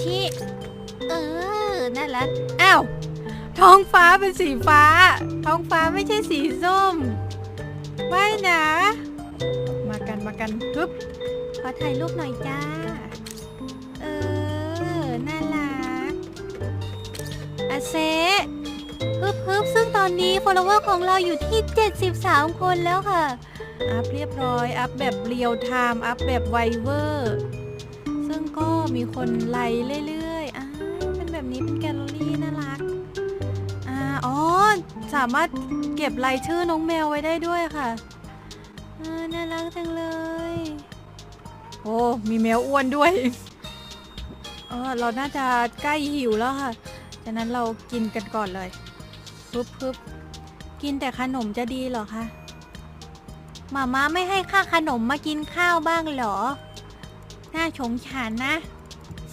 ชิเออ นั่นแหละอ้าว ท้องฟ้าเป็นสีฟ้า ท้องฟ้าไม่ใช่สีส้มไม่นะ มากันมากันปึ๊บขอถ่ายรูปหน่อยจ้า เออ น่ารักอาเซฮึบฮึบซึ่งตอนนี้ follower ของเราอยู่ที่ 73 คนแล้วค่ะ อัพเรียบร้อย อัพแบบเรียลไทม์ อัพแบบไวเวอร์ มีคนไลค์เรื่อยๆ อ่าเป็นแบบนี้เป็นแกลเลอรี่น่ารัก อ่า อ๋อ สามารถเก็บรายชื่อน้องแมวไว้ได้ด้วยค่ะ อ่า น่ารักจังเลย โอ้ มีแมวอ้วนด้วย เออ เราน่าจะใกล้หิวแล้วค่ะ ฉะนั้นเรากินกันก่อนเลยปึ๊บปึ๊บกินแต่ขนมจะดีเหรอคะหมาม่าไม่ให้ค่าขนมมากินข้าวบ้างเหรอ น่าสงสารนะ